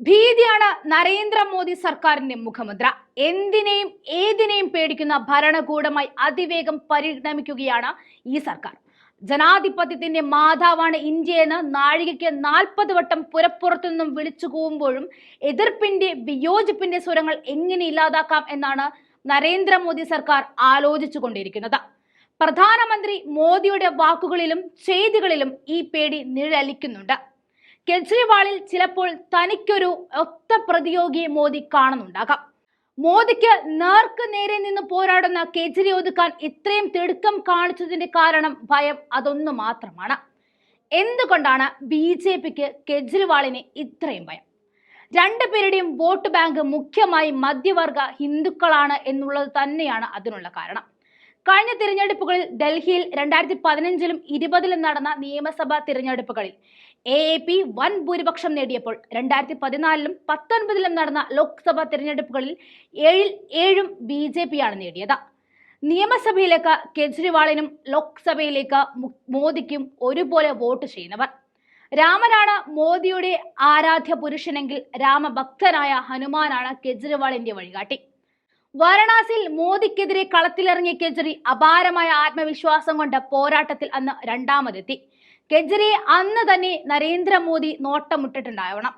ഭീതിയാണ് നരേന്ദ്രമോദി സർക്കാരിന്റെ മുഖമുദ്ര. എന്തിനേയും ഏതിനേയും പേടിക്കുന്ന ഭരണകൂടമായി അതിവേഗം പരിണമിക്കുകയാണ് ഈ സർക്കാർ. ജനാധിപത്യത്തിന്റെ മാതാവാണ് ഇന്ത്യ എന്ന് നാഴികയ്ക്ക് നാൽപ്പത് വട്ടം പുരപ്പുറത്തു നിന്നും വിളിച്ചു കൂവുമ്പോഴും എതിർപ്പിന്റെ വിയോജിപ്പിന്റെ സ്വരങ്ങൾ എങ്ങനെ ഇല്ലാതാക്കാം എന്നാണ് നരേന്ദ്രമോദി സർക്കാർ ആലോചിച്ചു കൊണ്ടിരിക്കുന്നത് പ്രധാനമന്ത്രി മോദിയുടെ വാക്കുകളിലും ചെയ്തികളിലും ഈ പേടി നിഴലിക്കുന്നുണ്ട്. കെജ്രിവാളിൽ ചിലപ്പോൾ തനിക്കൊരു ഒത്ത പ്രതിയോഗിയെ മോദി കാണുന്നുണ്ടാകാം. മോദിക്ക് നേർക്ക് നേരെ നിന്ന് പോരാടുന്ന കേജ്രി ഒതുക്കാൻ ഇത്രയും തിടുക്കം കാണിച്ചതിന്റെ കാരണം ഭയം അതൊന്നു മാത്രമാണ്. എന്തുകൊണ്ടാണ് ബി ജെ പിക്ക് കെജ്രിവാളിനെ ഇത്രയും ഭയം? രണ്ടുപേരുടെയും വോട്ട് ബാങ്ക് മുഖ്യമായി മധ്യവർഗ ഹിന്ദുക്കളാണ് എന്നുള്ളത് തന്നെയാണ് അതിനുള്ള കാരണം. കഴിഞ്ഞ തിരഞ്ഞെടുപ്പുകളിൽ ഡൽഹിയിൽ രണ്ടായിരത്തി പതിനഞ്ചിലും ഇരുപതിലും നടന്ന നിയമസഭാ തിരഞ്ഞെടുപ്പുകളിൽ എ എ പി വൻ ഭൂരിപക്ഷം നേടിയപ്പോൾ രണ്ടായിരത്തി പതിനാലിലും പത്തൊൻപതിലും നടന്ന ലോക്സഭാ തിരഞ്ഞെടുപ്പുകളിൽ ഏഴിൽ ഏഴും ബി ജെ പിയാണ് നേടിയത്. നിയമസഭയിലേക്ക് കെജ്രിവാളിനും ലോക്സഭയിലേക്ക് മോദിക്കും ഒരുപോലെ വോട്ട് ചെയ്യുന്നവർ. രാമനാണ് മോദിയുടെ ആരാധ്യ പുരുഷനെങ്കിൽ രാമഭക്തനായ ഹനുമാനാണ് കെജ്രിവാളിന്റെ വഴികാട്ടി. വാരണാസിയിൽ മോദിക്കെതിരെ കളത്തിലിറങ്ങിയ കെജ്രി അപാരമായ ആത്മവിശ്വാസം കൊണ്ട് പോരാട്ടത്തിൽ അന്ന് രണ്ടാമതെത്തി. കെജ്രിയെ അന്ന് തന്നെ നരേന്ദ്രമോദി നോട്ടമുട്ടിട്ടുണ്ടാവണം.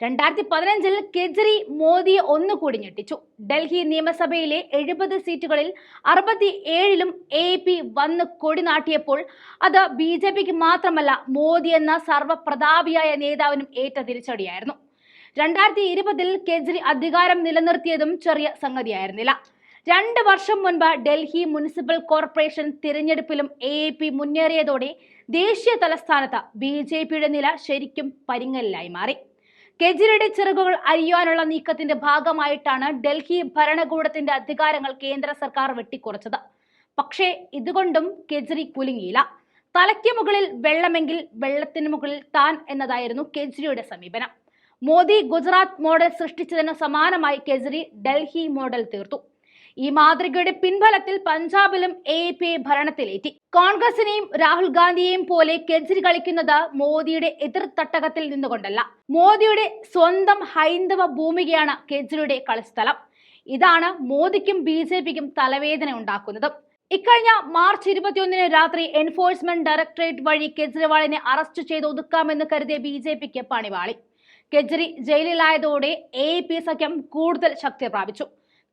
രണ്ടായിരത്തി പതിനഞ്ചിൽ കെജ്രി മോദിയെ ഒന്നുകൂടി ഞെട്ടിച്ചു. ഡൽഹി നിയമസഭയിലെ എഴുപത് സീറ്റുകളിൽ അറുപത്തി ഏഴിലും എ പി വന്ന് കൊടി നാട്ടിയപ്പോൾ അത് ബി ജെ പിക്ക് മാത്രമല്ല മോദി എന്ന സർവപ്രതാപിയായ നേതാവിനും ഏറ്റ തിരിച്ചടിയായിരുന്നു. രണ്ടായിരത്തി ഇരുപതിൽ കെജ്രി അധികാരം നിലനിർത്തിയതും ചെറിയ സംഗതിയായിരുന്നില്ല. രണ്ട് വർഷം മുൻപ് ഡൽഹി മുനിസിപ്പൽ കോർപ്പറേഷൻ തിരഞ്ഞെടുപ്പിലും എ എ പി മുന്നേറിയതോടെ ദേശീയ തലസ്ഥാനത്ത് ബി ജെ പിയുടെ നില ശരിക്കും പരിങ്ങലിലായി മാറി. കെജ്രിയുടെ ചിറകുകൾ അരിയാനുള്ള നീക്കത്തിന്റെ ഭാഗമായിട്ടാണ് ഡൽഹി ഭരണകൂടത്തിന്റെ അധികാരങ്ങൾ കേന്ദ്ര സർക്കാർ വെട്ടിക്കുറച്ചത്. പക്ഷേ ഇതുകൊണ്ടും കെജ്രി കുലുങ്ങിയില്ല. തലയ്ക്ക് മുകളിൽ വെള്ളമെങ്കിൽ വെള്ളത്തിന് മുകളിൽ താൻ എന്നതായിരുന്നു കെജ്രിയുടെ സമീപനം. മോദി ഗുജറാത്ത് മോഡൽ സൃഷ്ടിച്ചതിന് സമാനമായി കെജ്രി ഡൽഹി മോഡൽ തീർത്തു. ഈ മാതൃകയുടെ പിൻബലത്തിൽ പഞ്ചാബിലും എ പി ഭരണത്തിലേറ്റി. കോൺഗ്രസിനെയും രാഹുൽ ഗാന്ധിയെയും പോലെ കെജ്രി കളിക്കുന്നത് മോദിയുടെ എതിർത്തട്ടകത്തിൽ നിന്നുകൊണ്ടല്ല. മോദിയുടെ സ്വന്തം ഹൈന്ദവ ഭൂമികയാണ് കെജ്രിയുടെ കളിസ്ഥലം. ഇതാണ് മോദിക്കും ബി ജെ പിക്കും തലവേദന ഉണ്ടാക്കുന്നത്. ഇക്കഴിഞ്ഞ മാർച്ച് ഇരുപത്തിയൊന്നിന് രാത്രി എൻഫോഴ്സ്മെന്റ് ഡയറക്ടറേറ്റ് വഴി കെജ്രിവാളിനെ അറസ്റ്റ് ചെയ്ത് ഒതുക്കാമെന്ന് കരുതിയ ബി ജെ പിക്ക് പണിവാളി. കെജ്രി ജയിലിലായതോടെ എ പി സഖ്യം കൂടുതൽ ശക്തി പ്രാപിച്ചു.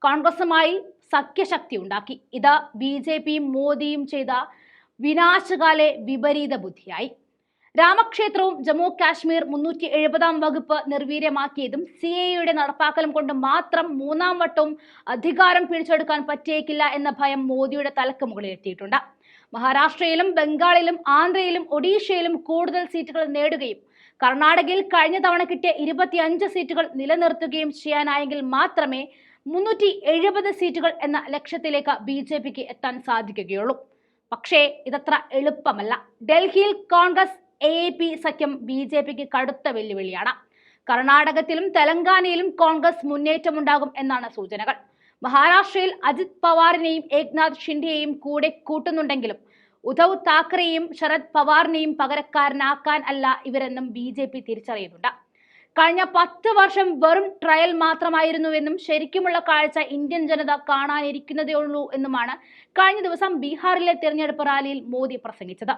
കോൺഗ്രസുമായി സഖ്യശക്തി ഉണ്ടാക്കി. ഇത് ബി ജെ പിയും മോദിയും ചെയ്ത വിനാശകാലെ വിപരീത ബുദ്ധിയായി. രാമക്ഷേത്രവും ജമ്മു കാശ്മീർ മുന്നൂറ്റി എഴുപതാം വകുപ്പ് നിർവീര്യമാക്കിയതും സി എയുടെ നടപ്പാക്കലും കൊണ്ട് മാത്രം മൂന്നാം വട്ടവും അധികാരം പിടിച്ചെടുക്കാൻ പറ്റിയേക്കില്ല എന്ന ഭയം മോദിയുടെ തലക്ക് മുകളിൽ എത്തിയിട്ടുണ്ട്. മഹാരാഷ്ട്രയിലും ബംഗാളിലും ആന്ധ്രയിലും ഒഡീഷയിലും കൂടുതൽ സീറ്റുകൾ നേടുകയും കർണാടകയിൽ കഴിഞ്ഞ തവണ കിട്ടിയ ഇരുപത്തിയഞ്ച് സീറ്റുകൾ നിലനിർത്തുകയും ചെയ്യാനായെങ്കിൽ മാത്രമേ മുന്നൂറ്റി എഴുപത് സീറ്റുകൾ എന്ന ലക്ഷ്യത്തിലേക്ക് ബി ജെ പിക്ക് എത്താൻ സാധിക്കുകയുള്ളൂ. പക്ഷേ ഇതത്ര എളുപ്പമല്ല. ഡൽഹിയിൽ കോൺഗ്രസ് എ പി സഖ്യം ബി ജെ പിക്ക് കടുത്ത വെല്ലുവിളിയാണ്. കർണാടകത്തിലും തെലങ്കാനയിലും കോൺഗ്രസ് മുന്നേറ്റമുണ്ടാകും എന്നാണ് സൂചനകൾ. മഹാരാഷ്ട്രയിൽ അജിത് പവാറിനെയും ഏക്നാഥ് ഷിൻഡെയെയും കൂടെ കൂട്ടുന്നുണ്ടെങ്കിലും ഉദ്ധവ് താക്കറെയും ശരത് പവാറിനെയും പകരക്കാരനാക്കാൻ അല്ല ഇവരെന്നും ബി ജെ പി തിരിച്ചറിയുന്നുണ്ട്. കഴിഞ്ഞ പത്ത് വർഷം വെറും ട്രയൽ മാത്രമായിരുന്നുവെന്നും ശരിക്കുമുള്ള കാഴ്ച ഇന്ത്യൻ ജനത കാണാനിരിക്കുന്നതേ ഉള്ളൂ എന്നുമാണ് കഴിഞ്ഞ ദിവസം ബീഹാറിലെ തിരഞ്ഞെടുപ്പ് റാലിയിൽ മോദി പ്രസംഗിച്ചത്.